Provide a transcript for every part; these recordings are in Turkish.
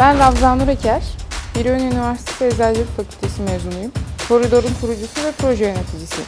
Ben Ravza Nur Eker, Birön Üniversitesi Eczacılık Fakültesi mezunuyum. Koridor'un kurucusu ve proje yöneticisiyim.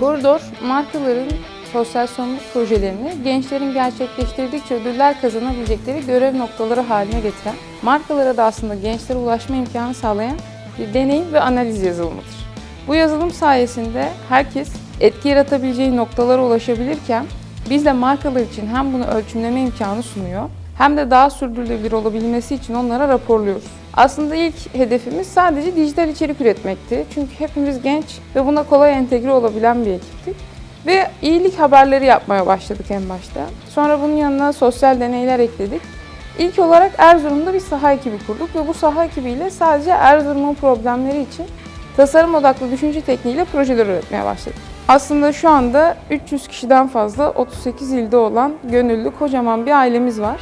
Koridor, markaların sosyal sorumluluk projelerini gençlerin gerçekleştirdikçe ödüller kazanabilecekleri görev noktaları haline getiren, markalara da aslında gençlere ulaşma imkanı sağlayan bir deneyim ve analiz yazılımıdır. Bu yazılım sayesinde herkes etki yaratabileceği noktalara ulaşabilirken biz de markalar için hem bunu ölçümleme imkanı sunuyor hem de daha sürdürülebilir olabilmesi için onlara raporluyoruz. Aslında ilk hedefimiz sadece dijital içerik üretmekti. Çünkü hepimiz genç ve buna kolay entegre olabilen bir ekiptik. Ve iyilik haberleri yapmaya başladık en başta. Sonra bunun yanına sosyal deneyler ekledik. İlk olarak Erzurum'da bir saha ekibi kurduk ve bu saha ekibiyle sadece Erzurum'un problemleri için tasarım odaklı düşünce tekniğiyle projeler üretmeye başladık. Aslında şu anda 300 kişiden fazla 38 ilde olan gönüllü kocaman bir ailemiz var.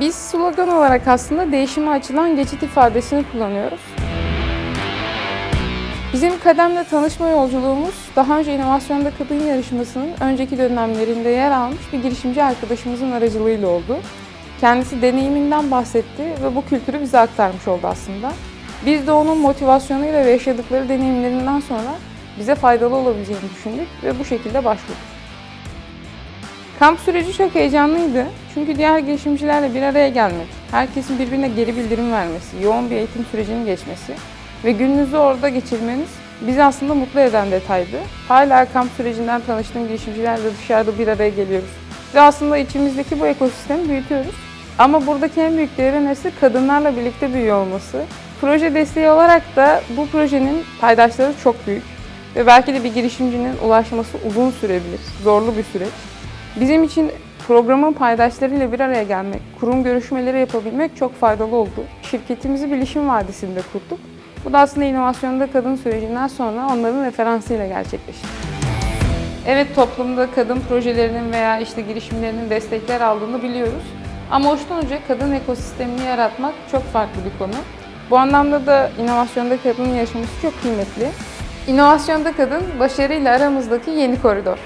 Biz slogan olarak aslında değişime açılan geçit ifadesini kullanıyoruz. Bizim Kadem'le tanışma yolculuğumuz daha önce inovasyonda kadın yarışmasının önceki dönemlerinde yer almış bir girişimci arkadaşımızın aracılığıyla oldu. Kendisi deneyiminden bahsetti ve bu kültürü bize aktarmış oldu aslında. Biz de onun motivasyonuyla ve yaşadıkları deneyimlerinden sonra bize faydalı olabileceğini düşündük ve bu şekilde başvurduk. Kamp süreci çok heyecanlıydı. Çünkü diğer girişimcilerle bir araya gelmek, herkesin birbirine geri bildirim vermesi, yoğun bir eğitim sürecinin geçmesi ve gününüzü orada geçirmeniz bizi aslında mutlu eden detaydı. Hala kamp sürecinden tanıştığım girişimcilerle dışarıda bir araya geliyoruz. Ve aslında içimizdeki bu ekosistemi büyütüyoruz. Ama buradaki en büyük değerin nesi kadınlarla birlikte büyüyor olması. Proje desteği olarak da bu projenin paydaşları çok büyük. Ve belki de bir girişimcinin ulaşması uzun sürebilir, zorlu bir süreç. Bizim için programın paydaşlarıyla bir araya gelmek, kurum görüşmeleri yapabilmek çok faydalı oldu. Şirketimizi Bilişim Vadisi'nde kurduk. Bu da aslında inovasyonda kadın sürecinden sonra onların referansıyla gerçekleşti. Evet toplumda kadın projelerinin veya işte girişimlerinin destekler aldığını biliyoruz. Ama uçtan uca kadın ekosistemini yaratmak çok farklı bir konu. Bu anlamda da inovasyonda kadının yaşaması çok kıymetli. İnovasyonda kadın başarıyla aramızdaki yeni koridor.